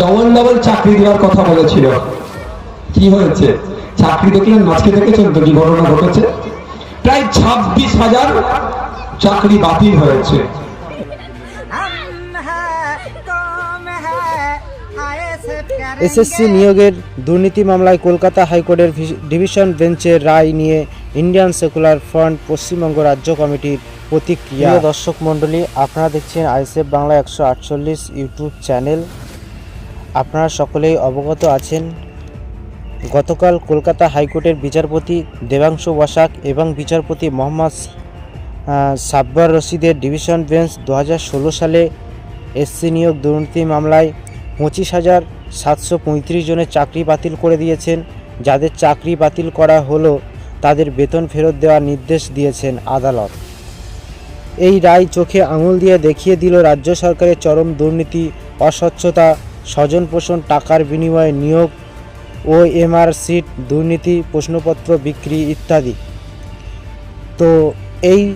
Double double চাকরি দেওয়ার কথা বলেছিল। কি হয়েছে? চাকরি দেখলেন আজকে দেখেছেন তো ঘটনা ঘটেছে? প্রায় ছাব্বিশ হাজার চাকরি বাতিল হয়েছে। এসএসসি নিয়োগের দুর্নীতি মামলায় কলকাতা হাইকোর্টের ডিভিশন বেঞ্চের রায় নিয়ে ইন্ডিয়ান সেকুলার ফ্রন্ট পশ্চিমবঙ্গ রাজ্য কমিটির প্রতিক্রিয়া। দর্শক মণ্ডলী আপনারা দেখছেন আইসেফ বাংলা একশো আটচল্লিশ ইউটিউব চ্যানেল। আপনারা সকলেই অবগত আছেন, গতকাল কলকাতা হাইকোর্টের বিচারপতি দেবাংশু বসাক এবং বিচারপতি মোহাম্মদ সাব্বার রশিদের ডিভিশন বেঞ্চ দু হাজার ষোলো সালে এসসি নিয়োগ দুর্নীতি মামলায় পঁচিশ হাজার সাতশো পঁয়ত্রিশ জনের চাকরি বাতিল করে দিয়েছেন। যাদের চাকরি বাতিল করা হলো, তাদের বেতন ফেরত দেওয়ার নির্দেশ দিয়েছেন আদালত। এই রায় চোখে আঙুল দিয়ে দেখিয়ে দিল রাজ্য সরকারের চরম দুর্নীতি, অস্বচ্ছতা স্বজন পোষণ টাকার বিনিময়ে নিয়োগ ও এমআর সিট, দুর্নীতি, প্রশ্নপত্র বিক্রি ইত্যাদি। তো এই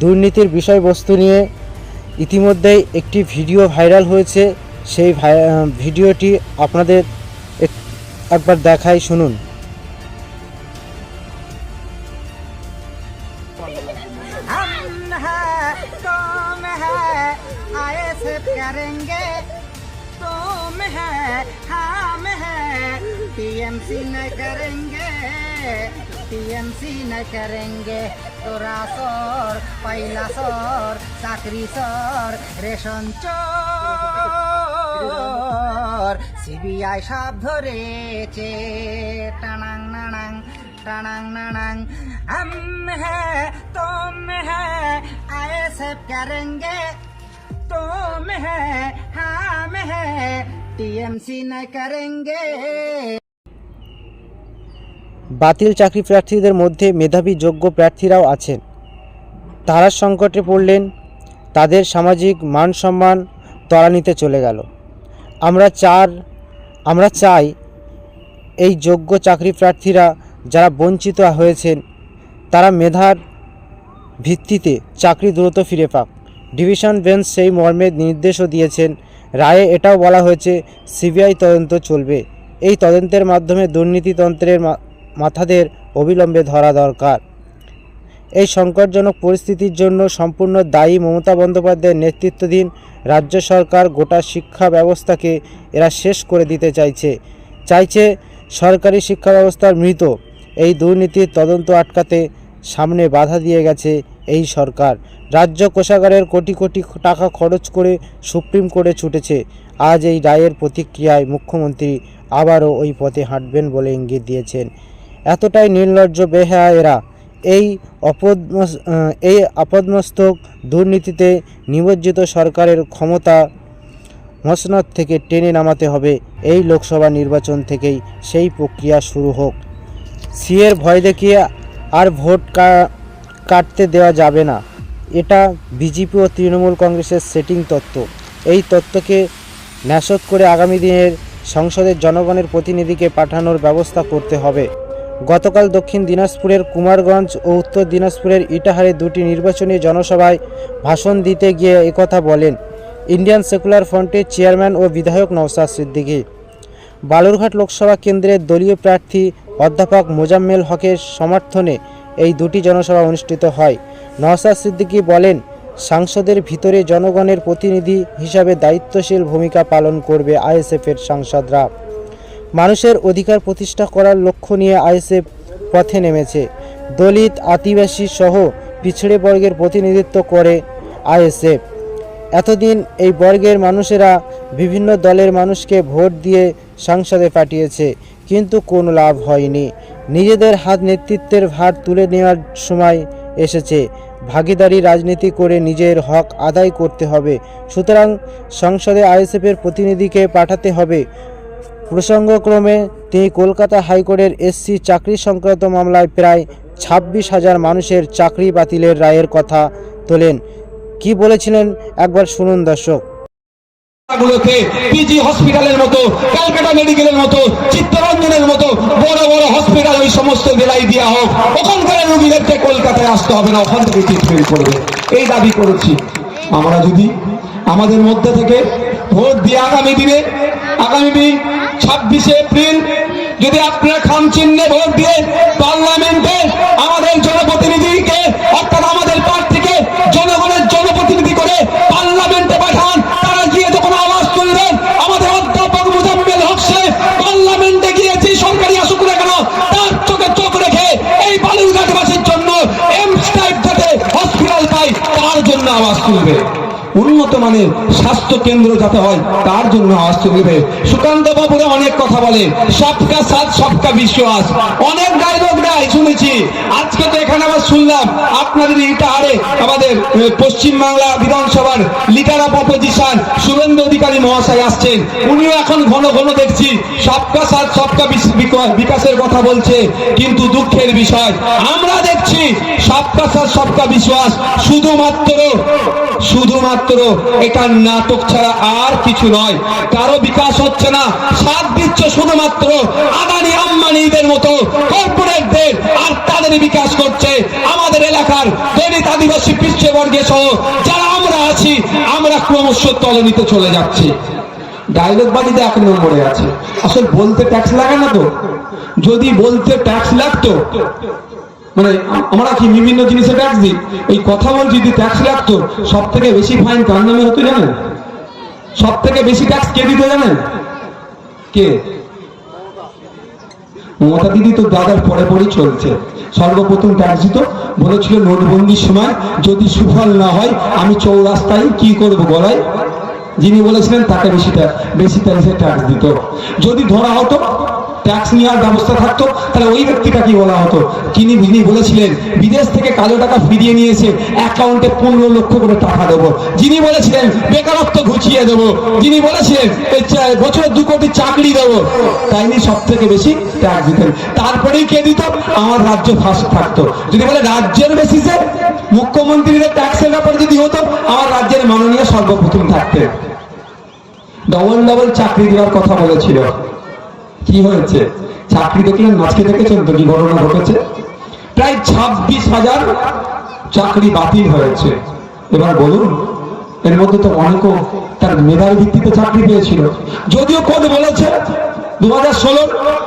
দুর্নীতির বিষয়বস্তু নিয়ে ইতিমধ্যেই একটি ভিডিও ভাইরাল হয়েছে। সেই ভিডিওটি আপনাদের এক- একবার দেখাই শুনুন। हम है टीएमसी न करेंगे टीएमसी न करेंगे তোরা সর পাইলা সর চাকরি সর রেশন চোর সিবিআই সব ধরেছে টানাং নানাং টানাং নানাং हम है तुम है आए सब करेंगे तुम है हम है বাতিল চাকরি প্রার্থীদের মধ্যে মেধাবী যোগ্য প্রার্থীরাও আছেন। তারা সংকটে পড়লেন, তাদের সামাজিক মান সম্মান ত্বরান্বিতে চলে গেল। আমরা চার, আমরা চাই এই যোগ্য চাকরি প্রার্থীরা যারা বঞ্চিত হয়েছেন, তারা মেধার ভিত্তিতে চাকরি দ্রুত ফিরে পাক। ডিভিশন বেঞ্চ সেই মর্মে নির্দেশও দিয়েছেন রায়ে এটাও বলা হয়েছে, সিবিআই তদন্ত চলবে। এই তদন্তের মাধ্যমে দুর্নীতিতন্ত্রের মাথাদের অবিলম্বে ধরা দরকার। এই সংকটজনক পরিস্থিতির জন্য সম্পূর্ণ দায়ী মমতা বন্দ্যোপাধ্যায়ের নেতৃত্বাধীন রাজ্য সরকার গোটা শিক্ষা ব্যবস্থাকে এরা শেষ করে দিতে চাইছে। চাইছে সরকারি শিক্ষা ব্যবস্থার মৃত। এই দুর্নীতির তদন্ত আটকাতে সামনে বাধা দিয়ে গেছে এই সরকার। রাজ্য কোষাগারের কোটি কোটি টাকা খরচ করে সুপ্রিম কোর্টে ছুটেছে। আজ এই রায়ের প্রতিক্রিয়ায় মুখ্যমন্ত্রী আবারও ওই পথে হাঁটবেন বলে ইঙ্গিত দিয়েছেন। এতটাই নির্লজ্জ বেহায়া এরা। এই অপদমস এই আপদমস্তক দুর্নীতিতে নিমজ্জিত সরকারের ক্ষমতা মসনদ থেকে টেনে নামাতে হবে। এই লোকসভা নির্বাচন থেকেই সেই প্রক্রিয়া শুরু হোক। সিএর ভয় দেখিয়ে আর ভোট কাটতে দেওয়া যাবে না। এটা বিজেপি ও তৃণমূল কংগ্রেসের সেটিং তত্ত্ব। এই তত্ত্বকে ন্যাসত করে আগামী দিনের সংসদের জনগণের প্রতিনিধিকে পাঠানোর ব্যবস্থা করতে হবে। গতকাল দক্ষিণ দিনাজপুরের কুমারগঞ্জ ও উত্তর দিনাজপুরের ইটাহারে দুটি নির্বাচনী জনসভায় ভাষণ দিতে গিয়ে একথা বলেন ইন্ডিয়ান সেকুলার ফ্রন্টের চেয়ারম্যান ও বিধায়ক নওসাদ সিদ্দিকী। বালুরঘাট লোকসভা কেন্দ্রের দলীয় প্রার্থী অধ্যাপক মোজাম্মেল হকের সমর্থনে এই দুটি জনসভা অনুষ্ঠিত হয়। নওসাদ সিদ্দিকী বলেন, সাংসদের ভিতরে জনগণের প্রতিনিধি হিসাবে দায়িত্বশীল ভূমিকা পালন করবে আইএসএফের সাংসদরা। মানুষের অধিকার প্রতিষ্ঠা করার লক্ষ্য নিয়ে আইএসএফ পথে নেমেছে। দলিত, আদিবাসী সহ পিছড়ে বর্গের প্রতিনিধিত্ব করে আইএসএফ। এতদিন এই বর্গের মানুষেরা বিভিন্ন দলের মানুষকে ভোট দিয়ে সংসদে পাঠিয়েছে, কিন্তু কোনো লাভ হয়নি। নিজেদের হাত নেতৃত্বের ভার তুলে নেওয়ার সময় এসেছে। ভাগিদারি রাজনীতি করে নিজের হক আদায় করতে হবে। সুতরাং সংসদে আইএসএফের প্রতিনিধিকে পাঠাতে হবে। প্রসঙ্গক্রমে, তিনি কলকাতা হাইকোর্টের এসসি চাকরি সংক্রান্ত মামলায় প্রায় ছাব্বিশ হাজার মানুষের চাকরি বাতিলের রায়ের কথা তোলেন। কি বলেছিলেন? একবার শুনুন দর্শক। পিজি হসপিটালের মতো ক্যালকাটা মেডিকেলের মতো চিত্তরঞ্জনের মতো, বড় ওই সমস্ত জেলায় দেওয়া হোক, ওখানকার রোগীদেরকে কলকাতায় আসতে হবে না, ওখান থেকে ট্রিটমেন্ট করবে। এই দাবি করেছি। আমরা যদি আমাদের মধ্যে থেকে ভোট দিয়ে আগামী দিনে, আগামী দিন ছাব্বিশে এপ্রিল, যদি আপনারা খাম চিহ্নে ভোট দিয়ে পার্লামেন্টে আমাদের জনপ্রতিনিধিকে অর্থাৎ আমাদের প্রার্থীকে জনগণের জনপ্রতিনিধি করে পার্লামেন্টে পাঠান তারা গিয়ে যখন আওয়াজ তুলবেন আমাদের অধ্যাপক মুজাম্মেল হক সাহেব পার্লামেন্টে গিয়েছি সরকারি আসুক না কেন তার চোখে চোখ রেখে এই বালুরঘাটবাসীর জন্য এমস টাইপ যাতে হসপিটাল পাই তার জন্য আওয়াজ তুলবে। উন্নত মানের স্বাস্থ্য কেন্দ্র যাতে হয়, তার জন্য আওয়াজ সুকান্ত বাবুরা অনেক কথা বলে, সবকা সাথ, সবকা বিশ্বাস। অনেক ডায়লগ দেয়, শুনেছি। আজকে তো এখানে আবার শুনলাম, আপনাদের ইটাহারে আমাদের পশ্চিম বাংলা বিধানসভার leader of opposition Suvendu Adhikari মহাশয় আসছেন। উনিও এখন ঘন ঘন দেখছি, সবকা সাথ, সবকা বিকাশের কথা বলছে, কিন্তু দুঃখের বিষয়, আমরা দেখছি, সবকা সাথ, সবকা বিশ্বাস, শুধুমাত্র শুধুমাত্র এটা নাটক ছাড়া আর কিছু নয়। কারও বিকাশ হচ্ছে না সাথ দিচ্ছে শুধুমাত্র আদানি আম্বানিদের মতো কর্পোরেটদের, আর তাদের বিকাশ করছে আমাদের এলাকার দলিত আদিবাসী পিছিয়ে সহ যারা আমরা আছি, আমরা ক্রমশ তলনিতে চলে যাচ্ছি। ডায়লগ বাজিতে এক নম্বরে আছে। আসলে বলতে ট্যাক্স লাগে না তো? যদি বলতে ট্যাক্স লাগতো মানে আমরা কি বিভিন্ন জিনিসে ট্যাক্স দিই এই কথা বল যদি ট্যাক্স লাগতো সব থেকে বেশি ফাইন কার নামে হতো জানেন? সব থেকে বেশি ট্যাক্স কে দিত জানেন? কে? মমতা দিদি তো দাদার পরে পরেই চলছে। সর্বপ্রথম ট্যাক্স দিত। বলেছিল, নোটবন্দির সময় যদি সুফল না হয়, আমি চৌরাস্তায় কি করব গলায়? যিনি বলেছিলেন, তাকে বেশি ট্যা- বেশি ট্যাক্সে ট্যাক্স দিত। যদি ধরা হতো ট্যাক্স নেওয়ার ব্যবস্থা থাকতো, তাহলে ওই ব্যক্তিটা কি বলা হতো? যিনি যিনি বলেছিলেন, বিদেশ থেকে কালো টাকা ফিরিয়ে নিয়েছে অ্যাকাউন্টে পনেরো লক্ষ করে টাকা দেবো। যিনি বলেছিলেন, বেকারত্ব ঘুচিয়ে দেবো। যিনি বলেছিলেন বছরে দু কোটি চাকরি দেবো। তাইনি সব থেকে বেশি ট্যাক্স দিতেন। তারপরেই কে দিত? আমার রাজ্য ফার্স্ট থাকতো। যদি বলে রাজ্যের বেসিসে মুখ্যমন্ত্রীদের ট্যাক্সের ব্যাপারে যদি হতো, আমার রাজ্যের মাননীয় সর্বপ্রথম থাকতেন। ডবল ডবল চাকরি দেওয়ার কথা বলেছিল। কি হয়েছে? চাকরি দেখলেন আজকে দেখেছেন তো কি ঘটনা ঘটেছে? প্রায় ছাব্বিশ হাজার চাকরি বাতিল হয়েছে। এবার বলুন, এর মধ্যে তো অনেকও তার মেধার ভিত্তিতে চাকরি পেয়েছিল। যদিও কোন বলেছে দু হাজার ষোলো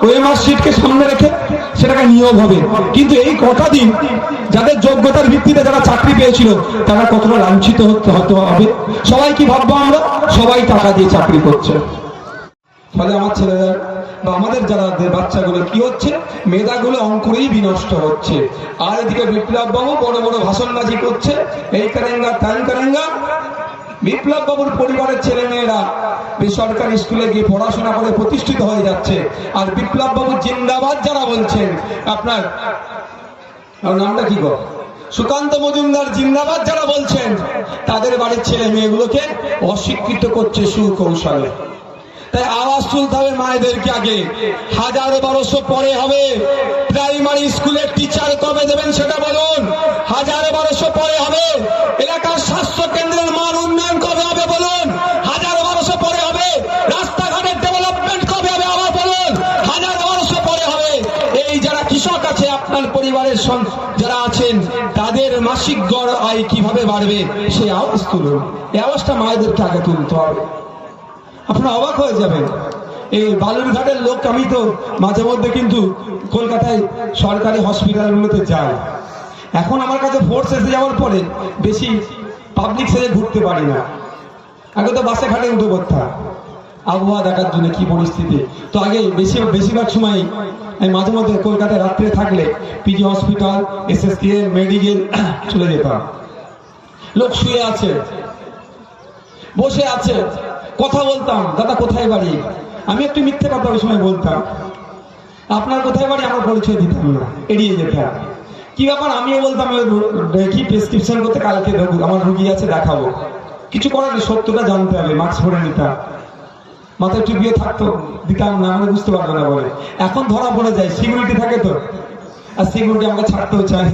ওএমআর সিটকে সামনে রেখে সেটাকে নিয়োগ হবে। কিন্তু এই কটা দিন যাদের যোগ্যতার ভিত্তিতে যারা চাকরি পেয়েছিল, তারা কতটা লাঞ্ছিত হতে হতে হবে? সবাই কি ভাববো আমরা? সবাই টাকা দিয়ে চাকরি করছে। ফলে আমার ছেলেরা বা আমাদের যারা বাচ্চাগুলো কি হচ্ছে, মেধাগুলো অঙ্কুরেই বিনষ্ট হচ্ছে। আর এদিকে বিপ্লব বাবু বড় বড় ভাষণবাজি করছে। এই কারেঙ্গা তাই কারেঙ্গা। বিপ্লব বাবুর পরিবারের ছেলে মেয়েরা বেসরকারি স্কুলে গিয়ে পড়াশোনা করে প্রতিষ্ঠিত হয়ে যাচ্ছে। আর বিপ্লব বাবু জিন্দাবাদ যারা বলছেন, আপনার নামটা কি গো? সুকান্ত মজুমদার জিন্দাবাদ যারা বলছেন, তাদের বাড়ির ছেলে মেয়েগুলোকে অস্বীকৃত করছে সুকৌশলে। তাই আওয়াজ তুলতে হবে মায়েদেরকে আগে। হাজার বারোশো পরে হবে। প্রাইমারি স্কুলের টিচার কবে দেবেন সেটা বলুন। হাজার বারোশো পরে হবে। এলাকার স্বাস্থ্য কেন্দ্রের মান উন্নয়ন কবে হবে বলুন। হাজার বারোশো পরে হবে। রাস্তাঘাটের ডেভেলপমেন্ট কবে হবে আবার বলুন। হাজার বারোশো পরে হবে। এই যারা কৃষক আছে, আপনার পরিবারের যারা আছেন, তাদের মাসিক গড় আয় কীভাবে বাড়বে, সেই আওয়াজ তুলুন। এই আওয়াজটা মায়েদেরকে আগে তুলতে হবে। আপনারা অবাক হয়ে যাবেন। এই বালুরঘাটের লোক, আমি তো মাঝে মধ্যে কিন্তু কলকাতায় সরকারি হসপিটালগুলোতে যাই। এখন আমার কাছে ফোর্স এসে যাওয়ার পরে বেশি পাবলিক সেজে ঘুরতে পারি না। আগে তো বাসে ঘাটে উঠে পড়তাম। আবহাওয়া দেখার জন্য কি পরিস্থিতি? তো আগে বেশি, বেশিরভাগ সময় আমি মাঝে মধ্যে কলকাতায় রাত্রে থাকলে PG hospital S S K medical চলে যেতাম। লোক শুয়ে আছে, বসে আছে। কথা বলতাম, দাদা, কোথায় বাড়ি? আমি একটু মিথ্যে কথা ওই সময় বলতাম। আপনার কোথায় বাড়ি? আমার পরিচয় দিতাম না, এড়িয়ে যেতাম। কি ব্যাপার? আমিও বলতাম দেখি প্রেসক্রিপশন করতে কালকে আমার রুগী আছে, দেখাবো। কিছু করার নেই, সত্যটা জানতে হবে মাস্ক পরে নিতাম। মাথায় টুপিয়ে থাকতো, দিতাম না মানে বুঝতে পারব না বলে। এখন ধরা পড়ে যায় সিকিউরিটি থাকে তো। আর সিকিউরিটি আমাকে ছাড়তেও চায়।